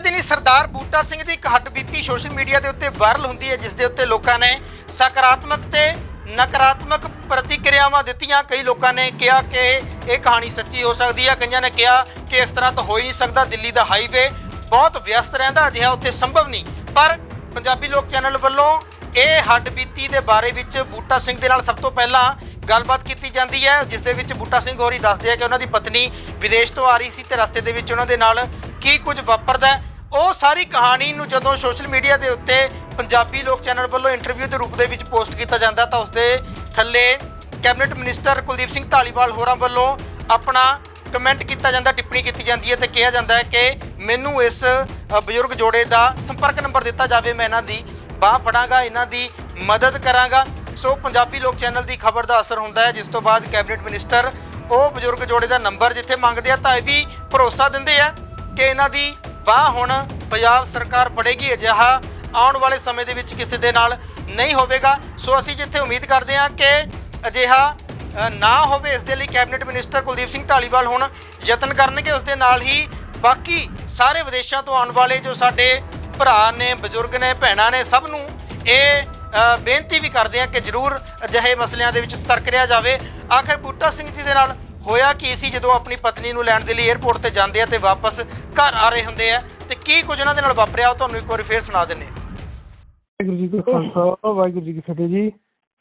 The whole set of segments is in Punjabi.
ਦਿਨੀ ਸਰਦਾਰ ਬੂਟਾ ਸਿੰਘ ਦੀ ਇੱਕ ਹੱਡਬੀਤੀ ਸੋਸ਼ਲ ਮੀਡੀਆ ਦੇ ਉੱਤੇ ਵਾਇਰਲ ਹੁੰਦੀ ਹੈ, ਜਿਸ ਦੇ ਉੱਤੇ ਲੋਕਾਂ ਨੇ ਸਕਾਰਾਤਮਕ ਤੇ ਨਕਾਰਾਤਮਕ ਪ੍ਰਤੀਕਿਰਿਆਵਾਂ ਦਿੱਤੀਆਂ। ਕਈ ਲੋਕਾਂ ਨੇ ਕਿਹਾ ਕਿ ਇਹ ਕਹਾਣੀ ਸੱਚੀ ਹੋ ਸਕਦੀ ਹੈ। ਕਈਆਂ ਨੇ ਕਿਹਾ ਕਿ ਇਸ ਤਰ੍ਹਾਂ ਤਾਂ ਹੋ ਹੀ ਨਹੀਂ ਸਕਦਾ। ਦਿੱਲੀ ਦਾ ਹਾਈਵੇ ਬਹੁਤ ਵਿਅਸਤ ਰਹਿੰਦਾ, ਅਜਿਹਾ ਉੱਥੇ ਸੰਭਵ ਨਹੀਂ। ਪਰ ਪੰਜਾਬੀ ਲੋਕ ਚੈਨਲ ਵੱਲੋਂ ਇਹ ਹੱਡਬੀਤੀ ਦੇ ਬਾਰੇ ਵਿੱਚ ਬੂਟਾ ਸਿੰਘ ਦੇ ਨਾਲ ਸਭ ਤੋਂ ਪਹਿਲਾਂ ਗੱਲਬਾਤ ਕੀਤੀ ਜਾਂਦੀ ਹੈ, ਜਿਸ ਦੇ ਵਿੱਚ ਬੂਟਾ ਸਿੰਘ ਹੋਰੀ ਦੱਸਦੇ ਆ ਕਿ ਉਹਨਾਂ ਦੀ ਪਤਨੀ ਵਿਦੇਸ਼ ਤੋਂ ਆ ਰਹੀ ਸੀ ਤੇ ਰਸਤੇ ਦੇ ਵਿੱਚ ਉਹਨਾਂ ਦੇ ਨਾਲ ਕੀ ਕੁਝ ਵਾਪਰਦਾ ਉਹ ਸਾਰੀ ਕਹਾਣੀ ਨੂੰ ਜਦੋਂ ਸੋਸ਼ਲ ਮੀਡੀਆ ਦੇ ਉੱਤੇ ਪੰਜਾਬੀ ਲੋਕ ਚੈਨਲ ਵੱਲੋਂ ਇੰਟਰਵਿਊ ਦੇ ਰੂਪ ਦੇ ਵਿੱਚ ਪੋਸਟ ਕੀਤਾ ਜਾਂਦਾ ਤਾਂ ਉਸ ਦੇ ਥੱਲੇ ਕੈਬਨਿਟ ਮਿਨਿਸਟਰ ਕੁਲਦੀਪ ਸਿੰਘ ਧਾਲੀਵਾਲ ਹੋਰਾਂ ਵੱਲੋਂ ਆਪਣਾ ਕਮੈਂਟ ਕੀਤਾ ਜਾਂਦਾ, ਟਿੱਪਣੀ ਕੀਤੀ ਜਾਂਦੀ ਹੈ ਤੇ ਕਿਹਾ ਜਾਂਦਾ ਹੈ ਕਿ ਮੈਨੂੰ ਇਸ ਬਜ਼ੁਰਗ ਜੋੜੇ ਦਾ ਸੰਪਰਕ ਨੰਬਰ ਦਿੱਤਾ ਜਾਵੇ, ਮੈਂ ਇਹਨਾਂ ਦੀ ਬਾਹ ਫੜਾਂਗਾ, ਇਹਨਾਂ ਦੀ ਮਦਦ ਕਰਾਂਗਾ। ਸੋ ਪੰਜਾਬੀ ਲੋਕ ਚੈਨਲ ਦੀ ਖਬਰ ਦਾ ਅਸਰ ਹੁੰਦਾ ਹੈ, ਜਿਸ ਤੋਂ ਬਾਅਦ ਕੈਬਨਿਟ ਮਿਨਿਸਟਰ ਉਹ ਬਜ਼ੁਰਗ ਜੋੜੇ ਦਾ ਨੰਬਰ ਜਿੱਥੇ ਮੰਗਦੇ ਆ, ਤਾਂ ਇਹ ਵੀ ਭਰੋਸਾ ਦਿੰਦੇ ਆ ਕਿ ਇਹਨਾਂ ਦੀ ਬਾਹ ਹੁਣ ਪੰਜਾਬ ਸਰਕਾਰ ਫੜੇਗੀ ਅਜਿਹਾ ਆਉਣ ਵਾਲੇ ਸਮੇਂ ਦੇ ਵਿੱਚ ਕਿਸੇ ਦੇ ਨਾਲ ਨਹੀਂ ਹੋਵੇਗਾ। ਸੋ ਅਸੀਂ ਜਿੱਥੇ ਉਮੀਦ ਕਰਦੇ ਹਾਂ ਕਿ ਅਜਿਹਾ ਨਾ ਹੋਵੇ, ਇਸ ਦੇ ਲਈ ਕੈਬਨਿਟ ਮਿਨਿਸਟਰ ਕੁਲਦੀਪ ਸਿੰਘ ਢਾਲੀਵਾਲ ਹੁਣ ਯਤਨ ਕਰਨਗੇ। ਉਸ ਦੇ ਨਾਲ ਹੀ ਬਾਕੀ ਸਾਰੇ ਵਿਦੇਸ਼ਾਂ ਤੋਂ ਆਉਣ ਵਾਲੇ ਜੋ ਸਾਡੇ ਭਰਾ ਨੇ, ਬਜ਼ੁਰਗ ਨੇ, ਭੈਣਾਂ ਨੇ, ਸਭ ਨੂੰ ਇਹ ਬੇਨਤੀ ਵੀ ਕਰਦੇ ਆ ਕਿ ਜ਼ਰੂਰ ਅਜਿਹੇ ਮਸਲਿਆਂ ਦੇ ਵਿੱਚ ਸਤਰਕ ਰਿਹਾ ਜਾਵੇ। ਆਖਿਰ ਬੂਟਾ ਸਿੰਘ ਜੀ ਦੇ ਨਾਲ ਹੋਇਆ ਕੀ ਸੀ ਜਦੋਂ ਆਪਣੀ ਪਤਨੀ ਨੂੰ ਲੈਣ ਦੇ ਲਈ 에ਅਰਪੋਰਟ ਤੇ ਜਾਂਦੇ ਆ ਤੇ ਵਾਪਸ ਘਰ ਆ ਰਹੇ ਹੁੰਦੇ ਆ? ਤੇ ਕੀ ਕੁਝ ਉਹਨਾਂ ਦੇ ਨਾਲ ਵਾਪਰਿਆ? ਉਹ ਤੁਹਾਨੂੰ ਇੱਕ ਵਾਰੀ ਫੇਰ ਸੁਣਾ ਦਿੰਨੇ ਹਾਂ। ਵਾਹਿਗੁਰੂ ਜੀ ਕਾ ਖਾਲਸਾ ਵਾਹਿਗੁਰੂ ਜੀ ਕੀ ਫਤਿਹ ਜੀ।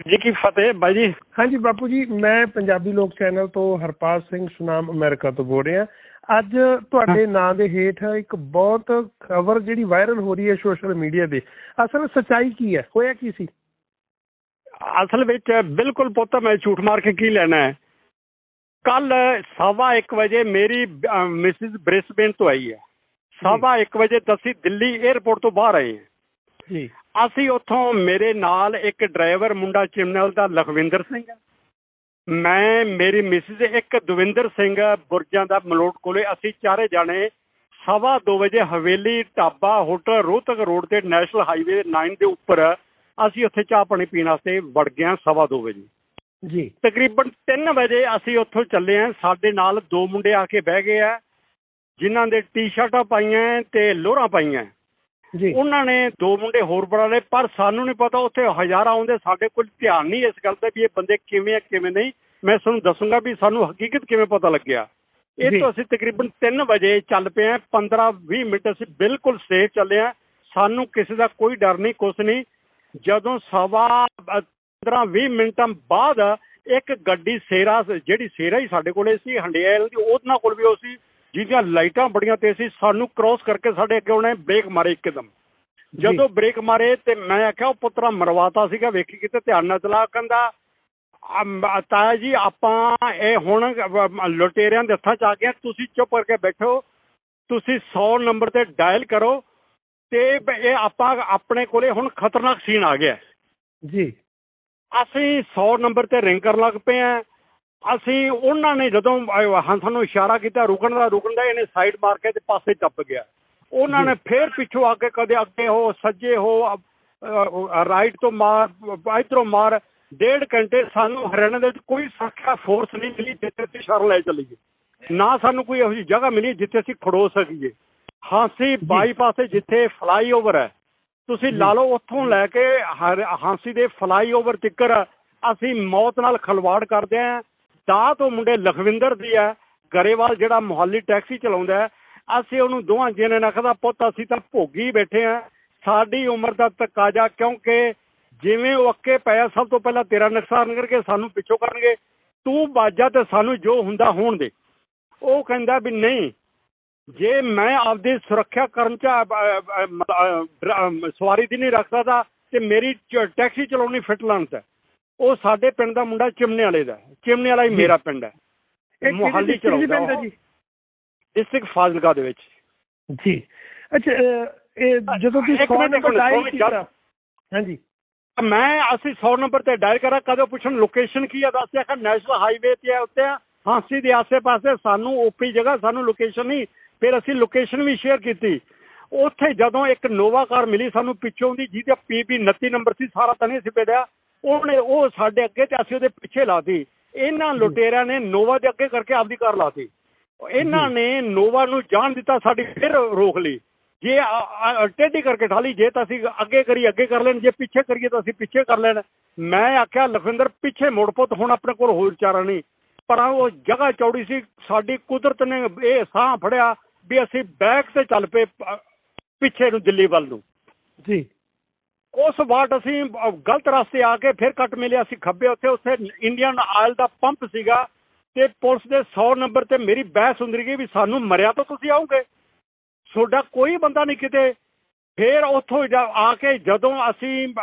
ਜੀ ਕੀ ਫਤਿਹ ਬਾਈ ਜੀ? ਹਾਂਜੀ ਬਾਪੂ ਜੀ ਮੈਂ ਪੰਜਾਬੀ ਲੋਕ ਚੈਨਲ ਤੋਂ ਹਰਪਾਲ ਸਿੰਘ ਸੁਨਾਮ ਅਮਰੀਕਾ ਤੋਂ ਬੋਲ ਰਿਹਾ। ਅੱਜ ਤੁਹਾਡੇ ਨਾਂ ਦੇ ਹੇਠ ਇੱਕ ਬਹੁਤ ਖਬਰ ਜਿਹੜੀ ਵਾਇਰਲ ਹੋ ਰਹੀ ਹੈ ਸੋਸ਼ਲ ਮੀਡੀਆ ਤੇ। ਅਸਲ ਸੱਚਾਈ ਕੀ ਹੈ? ਹੋਇਆ ਕੀ ਸੀ? ਅਸਲ ਵਿੱਚ ਬਿਲਕੁਲ ਪੁੱਤ ਮੈਂ ਝੂਠ ਮਾਰ ਕੇ ਕੀ ਲੈਣਾ ਹੈ? ਕੱਲ ਸਵਾ 1 ਵਜੇ ਮੇਰੀ ਮਿਸਿਸ ਬ੍ਰਿਸਬੇਨ ਤੋਂ ਆਈ ਹੈ। ਸਵਾ 1 ਵਜੇ ਅਸੀਂ ਦਿੱਲੀ 에ਅਰਪੋਰਟ ਤੋਂ ਬਾਹਰ ਆਏ ਹਾਂ। ਜੀ। ਅਸੀਂ ਉੱਥੋਂ ਮੇਰੇ ਨਾਲ ਇੱਕ ਡਰਾਈਵਰ ਮੁੰਡਾ ਚਿਮਨਲ ਦਾ ਲਖਵਿੰਦਰ ਸਿੰਘ। ਮੈਂ ਮੇਰੀ ਮਿਸਿਸ ਇੱਕ ਦਵਿੰਦਰ ਸਿੰਘ ਬੁਰਜਾਂ ਦਾ ਮਲੋਟ ਕੋਲੇ ਅਸੀਂ ਚਾਰੇ ਜਾਣੇ ਸਵਾ 2 ਵਜੇ ਹਵੇਲੀ ਢਾਬਾ ਹੋਟਲ ਰੋਹਤਕ ਰੋਡ ਤੇ ਨੈਸ਼ਨਲ ਹਾਈਵੇ 9 ਦੇ ਉੱਪਰ ਅਸੀਂ ਉੱਥੇ ਚਾਹ ਪਾਣੀ ਪੀਣ ਵਾਸਤੇ ਵੜ ਗਏ ਸਵਾ 2 ਵਜੇ। ਜੀ। ਤਕਰੀਬਨ 3 ਵਜੇ ਅਸੀਂ ਉੱਥੋਂ ਚੱਲੇ ਹਾਂ। ਸਾਡੇ ਨਾਲ ਦੋ ਮੁੰਡੇ ਆ ਕੇ ਬਹਿ ਗਏ ਆ ਜਿਨ੍ਹਾਂ ਦੇ ਟੀ-ਸ਼ਰਟਾਂ ਪਾਈਆਂ ਤੇ ਲੋਅਰਾਂ ਪਾਈਆਂ। ਜੀ। ਉਹਨਾਂ ਨੇ ਦੋ ਮੁੰਡੇ ਹੋਰ ਬਣਾ ਲਏ ਪਰ ਸਾਨੂੰ ਨਹੀਂ ਪਤਾ ਉੱਥੇ ਹਜ਼ਾਰਾਂ ਆਉਂਦੇ ਸਾਡੇ ਕੋਲ ਧਿਆਨ ਨਹੀਂ ਇਸ ਗੱਲ ਤੇ ਵੀ ਇਹ ਬੰਦੇ ਕਿਵੇਂ ਆ ਕਿਵੇਂ ਨਹੀਂ। ਮੈਂ ਤੁਹਾਨੂੰ ਦੱਸੂੰਗਾ ਵੀ ਸਾਨੂੰ ਹਕੀਕਤ ਕਿਵੇਂ ਪਤਾ ਲੱਗਿਆ। ਇਹ। ਤੋਂ ਅਸੀਂ ਤਕਰੀਬਨ 3 ਵਜੇ ਚੱਲ ਪਏ ਆ 15 20 ਮਿੰਟ ਅਸੀਂ ਬਿਲਕੁਲ ਸੇਫ ਚੱਲੇ ਆ ਸਾਨੂੰ ਕਿਸੇ ਦਾ ਕੋਈ ਡਰ ਨਹੀਂ ਕੁਛ ਨਹੀਂ। ਜਦੋਂ ਸਵਾ 15 20 ਮਿੰਟਾਂ ਬਾਅਦ ਇੱਕ ਗੱਡੀ ਸੇਰਾ ਜਿਹੜੀ ਸੇਰਾ ਹੀ ਸਾਡੇ ਕੋਲੇ ਸੀ ਹੰਡਿਆਲ ਦੀ ਉਹਨਾਂ ਕੋਲ ਵੀ ਉਹ ਸੀ ਜਿਹਦੀਆਂ ਲਾਈਟਾਂ ਬੜੀਆਂ ਤੇਜ਼ ਸੀ ਸਾਨੂੰ ਕ੍ਰੋਸ ਕਰਕੇ ਸਾਡੇ ਅੱਗੇ ਉਹਨੇ ਬ੍ਰੇਕ ਮਾਰੇ ਇੱਕਦਮ। ਜਦੋਂ ਬ੍ਰੇਕ ਮਾਰੇ ਤੇ ਮੈਂ ਆਖਿਆ ਉਹ ਪੁੱਤਰਾ ਮਰਵਾਤਾ ਸੀਗਾ ਵੇਖੀ ਕਿਤੇ ਧਿਆਨ ਨਾਲ ਚਲਾ ਕਹਿੰਦਾ ਤਾਇਆ ਜੀ ਆਪਾਂ ਇਹ ਹੁਣ ਲੁਟੇਰਿਆਂ ਦੇ ਹੱਥਾਂ ਚ ਆ ਗਏ ਤੁਸੀਂ ਚੁੱਪ ਕਰਕੇ ਬੈਠੋ ਤੁਸੀਂ 100 ਨੰਬਰ ਤੇ ਡਾਇਲ ਕਰੋ ਤੇ ਇਹ ਆਪਾਂ ਆਪਣੇ ਕੋਲੇ ਹੁਣ ਖਤਰਨਾਕ ਸੀਨ ਆ ਗਿਆ। ਜੀ। ਅਸੀਂ 100 ਨੰਬਰ ਤੇ ਰਿੰਗ ਕਰਨ ਲੱਗ ਪਏ ਆ ਅਸੀਂ ਉਹਨਾਂ ਨੇ ਜਦੋਂ ਹਾਂ ਸਾਨੂੰ ਇਸ਼ਾਰਾ ਕੀਤਾ ਰੁਕਣ ਦਾ ਰੁਕਣ ਦਾ ਇਹਨੇ ਸਾਈਡ ਮਾਰ ਕੇ ਤੇ ਪਾਸੇ ਟੱਪ ਗਿਆ। ਉਹਨਾਂ ਨੇ ਫੇਰ ਪਿੱਛੋਂ ਆ ਕੇ ਕਦੇ ਅੱਗੇ ਹੋ ਸੱਜੇ ਹੋ ਰਾਈਟ ਤੋਂ ਮਾਰ ਇਧਰੋਂ ਮਾਰ ਡੇਢ ਘੰਟੇ ਸਾਨੂੰ ਹਰਿਆਣਾ ਦੇ ਵਿੱਚ ਕੋਈ ਸੁਰੱਖਿਆ ਫੋਰਸ ਨਹੀਂ ਮਿਲੀ ਜਿੱਥੇ ਅਸੀਂ ਸ਼ਰਨ ਲੈ ਚੱਲੀਏ। ਨਾ ਸਾਨੂੰ ਕੋਈ ਇਹੋ ਜਿਹੀ ਜਗ੍ਹਾ ਮਿਲੀ ਜਿੱਥੇ ਅਸੀਂ ਖੜੋ ਸਕੀਏ। ਹਾਂਸੀ ਬਾਈਪਾਸ ਤੇ ਜਿੱਥੇ ਫਲਾਈਓਵਰ ਹੈ ਤੁਸੀਂ ਲਾ ਲਓ ਉੱਥੋਂ ਲੈ ਕੇ ਹਰ- ਹਾਂਸੀ ਦੇ ਫਲਾਈਓਵਰ ਤੱਕਰ ਅਸੀਂ ਮੌਤ ਨਾਲ ਖਲਵਾੜ ਕਰਦੇ ਆਂ। ਦਾ ਤੋਂ ਮੁੰਡੇ ਲਖਵਿੰਦਰ ਦੀ ਹੈ। ਗਰੇਵਾਲ ਜਿਹੜਾ ਮੁਹੱਲੀ ਟੈਕਸੀ ਚਲਾਉਂਦਾ ਅਸੀਂ ਉਹਨੂੰ ਦੋਵਾਂ ਜਿਹਨੇ ਨਖਦਾ ਪੁੱਤ ਅਸੀਂ ਤਾਂ ਭੋਗੀ ਬੈਠੇ ਆਂ। ਸਾਡੀ ਉਮਰ ਦਾ ਤਕਾਜ਼ਾ ਕਿਉਂਕਿ ਜਿਵੇਂ ਉਹ ਅੱਕੇ ਪਿਆ ਸਭ ਤੋਂ ਪਹਿਲਾਂ ਤੇਰਾ ਨੁਕਸਾਨ ਕਰਕੇ ਸਾਨੂੰ ਪਿੱਛੋਂ ਕਰਨਗੇ। ਤੂੰ ਬਾਜਾ ਤੇ ਸਾਨੂੰ ਜੋ ਹੁੰਦਾ ਹੋਣ ਦੇ। ਉਹ ਕਹਿੰਦਾ ਵੀ ਨਹੀਂ ਜੇ ਮੈਂ ਆਪਦੀ ਸੁਰੱਖਿਆ ਅ, ਸਵਾਰੀ ਦੀ ਨਹੀਂ ਰੱਖ ਸਕਦਾ ਤੇ ਮੇਰੀ ਟੈਕਸੀ ਚਲਾਉਣੀ ਫਿੱਟ ਲਾਂਤ ਹੈ ਉਹ ਸਾਡੇ ਪਿੰਡ ਦਾ ਮੁੰਡਾ ਚਿਮਨੇ ਵਾਲੇ ਦਾ ਹੈ। ਚਿਮਨੇ ਵਾਲਾ ਹੀ ਮੇਰਾ ਪਿੰਡ ਹੈ। ਇਹ ਮੁਹਾਲੀ ਚਲਾਉਂਦਾ ਹੈ। ਜੀ? ਡਿਸਟ੍ਰਿਕਟ ਫਾਜ਼ਿਲਕਾ ਦੇ ਵਿੱਚ। ਜੀ। ਅੱਛਾ ਇਹ ਜਦੋਂ ਤੁਸੀਂ ਇੱਕ 100 ਮਿੰਟ, ਇੱਕ ਨੰਬਰ ਡਾਇਲ ਕੀਤਾ। ਹਾਂਜੀ। ਮੈਂ ਅਸੀਂ 100 ਨੰਬਰ ਤੇ ਡਾਇਲ ਕਰਾ ਕਦੋਂ ਪੁੱਛਣ ਲੋਕੇਸ਼ਨ ਕੀ ਆ ਦੱਸਿਆ ਕਿ ਨੈਸ਼ਨਲ ਹਾਈਵੇ ਤੇ ਆ ਉੱਤੇ ਆ। ਹਾਂਸੀ ਦੇ ਆਸੇ-ਪਾਸੇ ਸਾਨੂੰ ਓਪੀ ਜਗ੍ਹਾ ਸਾਨੂੰ ਲੋਕੇਸ਼ਨ ਨਹੀਂ ਫਿਰ ਅਸੀਂ ਲੋਕੇਸ਼ਨ ਵੀ ਸ਼ੇਅਰ ਕੀਤੀ। ਉੱਥੇ ਜਦੋਂ ਇੱਕ ਨੋਵਾ ਕਾਰ ਮਿਲੀ ਸਾਨੂੰ ਪਿੱਛੋਂ ਦੀ ਜਿਹਦੇ ਪੀਬੀ 29 ਨੰਬਰ ਸੀ ਸਾਰਾ ਤਾਂ ਨਹੀਂ ਸੀ ਪਿਆ। ਉਹਨੇ ਉਹ ਸਾਡੇ ਅੱਗੇ ਤੇ ਅਸੀਂ ਉਹਦੇ ਪਿੱਛੇ ਲਾਤੀ। ਇਹਨਾਂ ਲੁਟੇਰਿਆਂ ਨੇ ਨੋਵਾ ਦੇ ਅੱਗੇ ਕਰਕੇ ਆਪਦੀ ਕਾਰ ਲਾਤੀ। ਇਹਨਾਂ ਨੇ ਨੋਵਾ ਨੂੰ ਜਾਣ ਦਿੱਤਾ ਸਾਡੀ ਫਿਰ ਰੋਕ ਲਈ। ਜੇ ਟੇਢੀ ਕਰਕੇ ਠਾਲੀ ਜੇ ਤਾਂ ਅਸੀਂ ਅੱਗੇ ਕਰੀ ਅੱਗੇ ਕਰ ਲੈਣ। ਜੇ ਪਿੱਛੇ ਕਰੀਏ ਤਾਂ ਅਸੀਂ ਪਿੱਛੇ ਕਰ ਲੈਣ। ਮੈਂ ਆਖਿਆ ਲਖਵਿੰਦਰ ਪਿੱਛੇ ਮੁੜ ਪੁੱਤ ਹੁਣ ਆਪਣੇ ਕੋਲ ਹੋਰ ਚਾਰਾ ਨਹੀਂ। ਪਰ ਉਹ ਜਗ੍ਹਾ ਚੌੜੀ ਸੀ ਸਾਡੀ ਕੁਦਰਤ ਨੇ ਇਹ ਸਾਹ ਫੜਿਆ ਵੀ ਅਸੀਂ ਬੈਕ ਤੇ ਚੱਲ ਪਏ ਪਿੱਛੇ ਨੂੰ ਦਿੱਲੀ ਵੱਲ ਨੂੰ। ਜੀ। ਉਸ ਵਾਰ ਅਸੀਂ ਗਲਤ ਰਸਤੇ ਆ ਕੇ ਫਿਰ ਕੱਟ ਮਿਲਿਆ ਅਸੀਂ ਖੱਬੇ ਉੱਥੇ ਉੱਥੇ ਇੰਡੀਅਨ ਆਇਲ ਦਾ ਪੰਪ ਸੀਗਾ ਤੇ ਪੁਲਿਸ ਦੇ 100 ਨੰਬਰ ਤੇ ਮੇਰੀ ਬਹਿਸ ਹੁੰਦੀ ਗਈ ਵੀ ਸਾਨੂੰ ਮਰਿਆ ਤਾਂ ਤੁਸੀਂ ਆਓਗੇ। ਤੁਹਾਡਾ ਕੋਈ ਬੰਦਾ ਨਹੀਂ ਕਿਤੇ। ਫਿਰ ਉੱਥੋਂ ਆ ਕੇ ਜਦੋਂ ਅਸੀਂ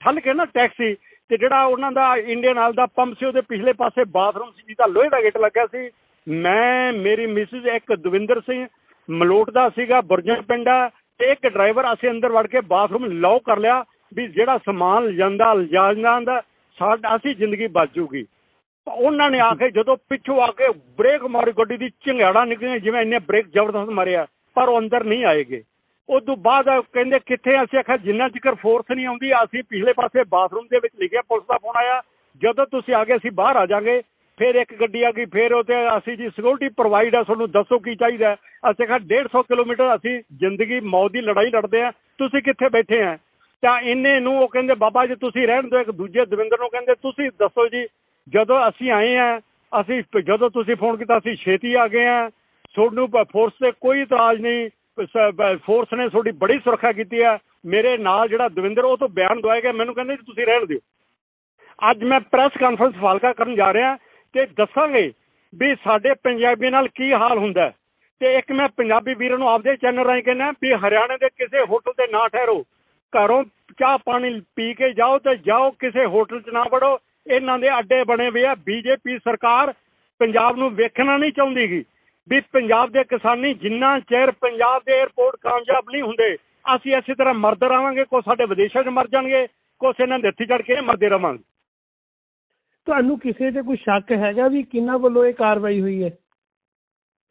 ਠੱਲ ਕੇ ਨਾ ਟੈਕਸੀ ਤੇ ਜਿਹੜਾ ਉਹਨਾਂ ਦਾ ਇੰਡੀਅਨ ਆਇਲ ਦਾ ਪੰਪ ਸੀ, ਉਹਦੇ ਪਿਛਲੇ ਪਾਸੇ ਬਾਥਰੂਮ ਸੀ, ਜਿਹਦਾ ਲੋਹੇ ਦਾ ਗੇਟ ਲੱਗਿਆ ਸੀ। ਮੈਂ, ਮੇਰੀ ਮਿਸਿਸ ਇੱਕ ਦਵਿੰਦਰ ਸਿੰਘ ਮਲੋਟ ਦਾ ਸੀਗਾ, ਬੁਰਜਨ ਪਿੰਡਾ ਤੇ ਇੱਕ ਡਰਾਈਵਰ ਅਸੀਂ ਅੰਦਰ ਵੜ ਕੇ ਬਾਥਰੂਮ ਲੌਕ ਕਰ ਲਿਆ ਵੀ ਜਿਹੜਾ ਸਮਾਨ ਲਿਜਾਂਦਾ ਲਿਜਾਂਦਾ ਦਾ ਸਾਡਾ, ਅਸੀਂ ਜ਼ਿੰਦਗੀ ਬਚ ਜੂਗੀ। ਉਹਨਾਂ ਨੇ ਆ ਕੇ ਜਦੋਂ ਪਿੱਛੋਂ ਆ ਕੇ ਬ੍ਰੇਕ ਮਾਰੀ ਗੱਡੀ ਦੀ ਚਿੰਗਾੜਾ ਨਿਕਲੀਆਂ, ਜਿਵੇਂ ਇੰਨੇ ਬ੍ਰੇਕ ਜ਼ਬਰਦਸਤ ਮਾਰਿਆ ਪਰ ਉਹ ਅੰਦਰ ਨਹੀਂ ਆਏਗੇ। ਉਸ ਤੋਂ ਬਾਅਦ ਕਹਿੰਦੇ ਕਿੱਥੇ ਅਸੀਂ ਆਖਿਆ, ਜਿੰਨਾ ਚਿਕਰ ਫੋਰਸ ਨਹੀਂ ਆਉਂਦੀ, ਅਸੀਂ ਪਿਛਲੇ ਪਾਸੇ ਬਾਥਰੂਮ ਦੇ ਵਿੱਚ ਲਿਖਿਆ, ਪੁਲਿਸ ਦਾ ਫੋਨ ਆਇਆ। ਜਦੋਂ ਤੁਸੀਂ ਆ ਗਏ, ਅਸੀਂ ਬਾਹਰ ਆ ਜਾਾਂਗੇ। ਫਿਰ ਇੱਕ ਗੱਡੀ ਆ ਗਈ, ਫਿਰ ਉਹ ਤੇ ਅਸੀਂ ਜੀ ਸਿਕਿਉਰਿਟੀ ਪ੍ਰੋਵਾਈਡ ਆ, ਤੁਹਾਨੂੰ ਦੱਸੋ ਕੀ ਚਾਹੀਦਾ ਅਸੀਂ ਕਿਹਾ 150 ਕਿਲੋਮੀਟਰ ਅਸੀਂ ਜ਼ਿੰਦਗੀ, ਮੌਤ ਦੀ ਲੜਾਈ ਲੜਦੇ ਆ। ਤੁਸੀਂ ਕਿੱਥੇ ਬੈਠੇ ਆ? ਤਾਂ ਇਹਨੇ ਨੂੰ ਉਹ ਕਹਿੰਦੇ, ਬਾਬਾ ਜੀ, ਤੁਸੀਂ ਰਹਿਣ ਦਿਓ। ਇੱਕ ਦੂਜੇ ਦਵਿੰਦਰ ਨੂੰ ਕਹਿੰਦੇ, ਤੁਸੀਂ ਦੱਸੋ ਜੀ, ਜਦੋਂ ਅਸੀਂ ਆਏ ਆ, ਅਸੀਂ ਜਦੋਂ ਤੁਸੀਂ ਫੋਨ ਕੀਤਾ, ਅਸੀਂ ਛੇਤੀ ਆ ਗਏ ਆ। ਤੁਹਾਨੂੰ ਫੋਰਸ ਤੇ ਕੋਈ ਇਤਰਾਜ਼ ਨਹੀਂ। ਫੋਰਸ ਨੇ ਤੁਹਾਡੀ ਬੜੀ ਸੁਰੱਖਿਆ ਕੀਤੀ ਆ। ਮੇਰੇ ਨਾਲ ਜਿਹੜਾ ਦਵਿੰਦਰ, ਉਹ ਤੋਂ ਬਿਆਨ ਦਵਾਇਆ ਗਿਆ ਮੈਨੂੰ ਕਹਿੰਦੇ ਜੀ, ਤੁਸੀਂ ਰਹਿਣ ਦਿਓ। ਅੱਜ ਮੈਂ ਪ੍ਰੈਸ ਕਾਨਫਰੰਸ ਫਾਲਕਾ ਕਰਨ ਜਾ ਰਿਹਾ ਤੇ ਦੱਸਾਂਗੇ ਵੀ ਸਾਡੇ ਪੰਜਾਬੀ ਨਾਲ ਕੀ ਹਾਲ ਹੁੰਦਾ। ਤੇ ਇੱਕ ਮੈਂ ਪੰਜਾਬੀ ਵੀਰਾਂ ਨੂੰ ਆਪਦੇ ਚੈਨਲ ਰਾਹੀਂ ਕਹਿੰਦਾ ਵੀ ਹਰਿਆਣੇ ਦੇ ਕਿਸੇ ਹੋਟਲ ਤੇ ਨਾ ਠਹਿਰੋ। ਘਰੋਂ ਚਾਹ ਪਾਣੀ ਪੀ ਕੇ ਜਾਓ ਤੇ ਜਾਓ, ਕਿਸੇ ਹੋਟਲ 'ਚ ਨਾ ਵੜੋ। ਇਹਨਾਂ ਦੇ ਅੱਡੇ ਬਣੇ ਹੋਏ ਆ। ਬੀਜੇਪੀ ਸਰਕਾਰ ਪੰਜਾਬ ਨੂੰ ਵੇਖਣਾ ਨਹੀਂ ਚਾਹੁੰਦੀਗੀ ਵੀ ਪੰਜਾਬ ਦੇ ਕਿਸਾਨੀ ਜਿੰਨਾ ਚਿਰ ਪੰਜਾਬ ਦੇ 에ਅਰਪੋਰਟ ਕਾਮਯਾਬ ਨਹੀਂ ਹੁੰਦੇ ਅਸੀਂ ਇਸੇ ਤਰ੍ਹਾਂ ਮਰਦੇ ਰਹਾਂਗੇ ਕੋ ਸਾਡੇ ਵਿਦੇਸ਼ਾਂ 'ਚ ਮਰ ਜਾਣਗੇ ਕੁਛ ਇਹਨਾਂ ਦੇ ਹੱਥੀ ਚੜ ਕੇ ਮਰਦੇ ਰਵਾਂਗੇ ਤੁਹਾਨੂੰ ਕਿਸੇ ਤੇ ਕੋਈ ਸ਼ੱਕ ਹੈਗਾ ਵੀ ਕਿਹਨਾਂ ਵੱਲੋਂ ਇਹ ਕਾਰਵਾਈ ਹੋਈ ਹੈ?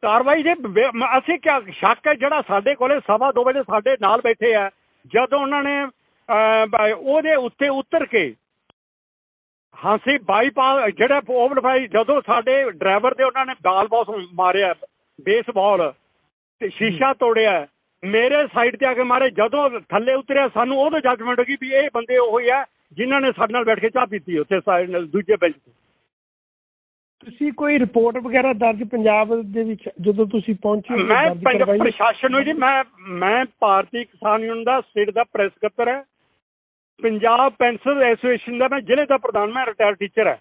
ਕਾਰਵਾਈ ਮ- ਅਸੀਂ ਕਿਆ ਸ਼ੱਕ ਹੈ ਜਿਹੜਾ ਸਾਡੇ ਕੋਲੇ ਸਵਾ ਦੋ ਵਜੇ ਸਾਡੇ ਨਾਲ ਬੈਠੇ ਆ ਜਦੋਂ ਉਹਨਾਂ ਨੇ ਉਹਦੇ ਉੱਤੇ ਉਤਰ ਕੇ ਹਾਂਸੀ ਬਾਈਪਾਸ ਜਿਹੜਾ ਓਵਰਫਾਈ ਜਦੋਂ ਸਾਡੇ ਡਰਾਈਵਰ ਦੇ ਉਹਨਾਂ ਨੇ ਬਾਲ ਬਾਸ ਮਾਰਿਆ ਬੇਸਬਾਲ ਤੇ ਸ਼ੀਸ਼ਾ ਤੋੜਿਆ ਮੇਰੇ ਸਾਈਡ ਤੇ ਆ ਕੇ ਮਾਰੇ ਜਦੋਂ ਥੱਲੇ ਉਤਰਿਆ ਸਾਨੂੰ ਉਹਦੋਂ ਜੱਜਮੈਂਟ ਹੋ ਗਈ ਵੀ ਇਹ ਬੰਦੇ ਉਹ ਹੀ ਆ ਜਿਨ੍ਹਾਂ ਨੇ ਸਾਡੇ ਨਾਲ ਬੈਠ ਕੇ ਚਾਹ ਪੀਤੀ ਉੱਥੇ ਸਾਈਡ ਨਾਲ ਦੂਜੇ ਬੈਂਚ ਤੇ। ਤੁਸੀਂ ਕੋਈ ਰਿਪੋਰਟ ਵਗੈਰਾ ਦਰਜ ਪੰਜਾਬ ਦੇ ਵਿੱਚ ਜਦੋਂ ਤੁਸੀਂ ਪਹੁੰਚੇ ਮੈਂ ਪੰਜਾਬ? ਪ੍ਰਸ਼ਾਸਨ ਨੂੰ ਜੀ ਮੈਂ ਮੈਂ ਭਾਰਤੀ ਕਿਸਾਨ ਯੂਨੀਅਨ ਦਾ ਸਟੇਟ ਦਾ ਪ੍ਰੈਸ ਸਕੱਤਰ ਹੈ। ਪੰਜਾਬ ਪੈਨਸ਼ਨ ਐਸੋਸੀਏਸ਼ਨ ਦਾ ਮੈਂ ਜ਼ਿਲ੍ਹੇ ਦਾ ਪ੍ਰਧਾਨ ਮੈਂ ਰਿਟਾਇਰ ਟੀਚਰ ਹੈ।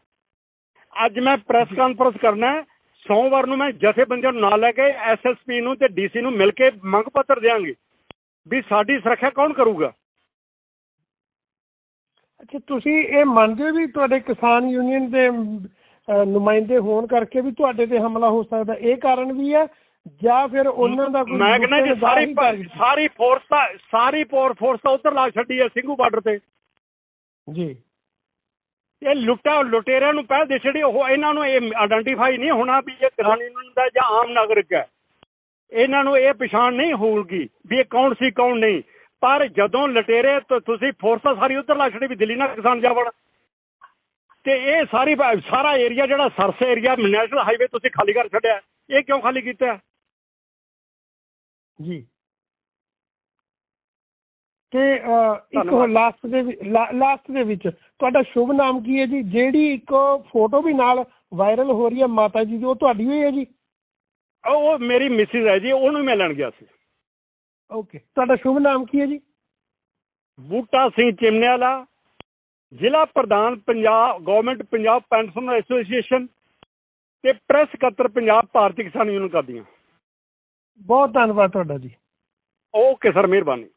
ਅੱਜ ਮੈਂ ਪ੍ਰੈਸ ਕਾਨਫਰੰਸ ਕਰਨਾ ਸੋਮਵਾਰ ਨੂੰ ਮੈਂ ਜਥੇਬੰਦੀਆਂ ਨੂੰ ਨਾਲ ਲੈ ਕੇ ਐਸਐਸਪੀ ਨੂੰ ਤੇ ਡੀਸੀ ਨੂੰ ਮਿਲ ਕੇ ਮੰਗ ਪੱਤਰ ਦੇਵਾਂਗੇ ਵੀ ਸਾਡੀ ਸੁਰੱਖਿਆ ਕੌਣ ਕਰੂਗਾ। ਅੱਛਾ ਤੁਸੀਂ ਇਹ ਮੰਨਦੇ ਹੋ ਵੀ ਤੁਹਾਡੇ ਕਿਸਾਨ ਯੂਨੀਅਨ ਦੇ ਨੁਮਾਇੰਦੇ ਹੋਣ ਕਰਕੇ ਵੀ ਤੁਹਾਡੇ ਤੇ ਹਮਲਾ ਹੋ ਸਕਦਾ? ਇਹ ਕਾਰਨ ਵੀ ਹੈ ਜਾਂ ਫਿਰ ਉਹਨਾਂ ਦਾ ਕੋਈ ਮੈਂ ਕਹਿੰਦਾ ਜੀ ਸਾਰੀ ਸਾਰੀ ਫੋਰਸ ਤਾਂ ਸਾਰੀ ਪੋਰ ਫੋਰਸ ਤਾਂ ਉੱਧਰ ਲਾ ਛੱਡੀ ਹੈ ਸਿੰਘੂ ਬਾਰਡਰ ਤੇ। ਜੀ। ਇਹ ਲੁੱਟਾ ਲੁਟੇਰਿਆਂ ਨੂੰ ਪਹਿਲ ਦੇ ਛੜੀ ਉਹ ਇਹਨਾਂ ਨੂੰ ਇਹ ਆਇਡੈਂਟੀਫਾਈ ਨਹੀਂ ਹੋਣਾ ਵੀ ਇਹ ਕਿਸਾਨ ਦਾ ਜਾਂ ਆਮ ਨਾਗਰਿਕ ਹੈ। ਇਹਨਾਂ ਨੂੰ ਇਹ ਪਛਾਣ ਨਹੀਂ ਹੋਊਗੀ ਵੀ ਇਹ ਕੌਣ ਸੀ ਕੌਣ ਨਹੀਂ। ਪਰ ਜਦੋਂ ਲਟੇਰੇ ਤੁਸੀਂ ਫੋਰਸਾਂ ਸਾਰੀ ਉੱਧਰ ਲਾ ਛੜੀ ਵੀ ਦਿੱਲੀ ਨਾਲ ਕਿਸਾਨ ਜਾਵਣ ਤੇ ਇਹ ਸਾਰੀ ਸਾਰਾ ਏਰੀਆ ਜਿਹੜਾ ਸਰਸੇ ਏਰੀਆ ਨੈਸ਼ਨਲ ਹਾਈਵੇ ਤੁਸੀਂ ਖਾਲੀ ਕਰ ਛੱਡਿਆ ਇਹ ਕਿਉਂ ਖਾਲੀ ਕੀਤਾ? ਜੀ। ਤੇ ਇੱਕ। ਲਾਸਟ ਦੇ ਲਾਸਟ ਦੇ ਵਿੱਚ ਤੁਹਾਡਾ ਸ਼ੁਭ ਨਾਮ ਕੀ ਹੈ ਜੀ? ਜਿਹੜੀ ਇੱਕ ਫੋਟੋ ਵੀ ਨਾਲ ਵਾਇਰਲ ਹੋ ਰਹੀ ਹੈ ਮਾਤਾ ਜੀ ਦੀ ਉਹ ਤੁਹਾਡੀ ਹੋਈ ਹੈ ਜੀ? ਉਹ ਮੇਰੀ ਮਿਸਿਸ ਹੈ ਜੀ ਉਹਨੂੰ ਮੈਂ ਲੈਣ ਗਿਆ ਸੀ। ਓਕੇ ਤੁਹਾਡਾ ਸ਼ੁਭ ਨਾਮ ਕੀ ਹੈ ਜੀ? ਬੂਟਾ ਸਿੰਘ ਚਿਮਨੇ ਵਾਲਾ ਜ਼ਿਲ੍ਹਾ ਪ੍ਰਧਾਨ Punjab government Punjab pension association ਤੇ ਪ੍ਰੈਸ ਸਕੱਤਰ ਪੰਜਾਬ ਭਾਰਤੀ ਕਿਸਾਨ ਯੂਨੀਅਨ ਕਰਦੀਆਂ ਬਹੁਤ ਧੰਨਵਾਦ ਤੁਹਾਡਾ ਜੀ। ਓਕੇ ਸਰ ਮਿਹਰਬਾਨੀ।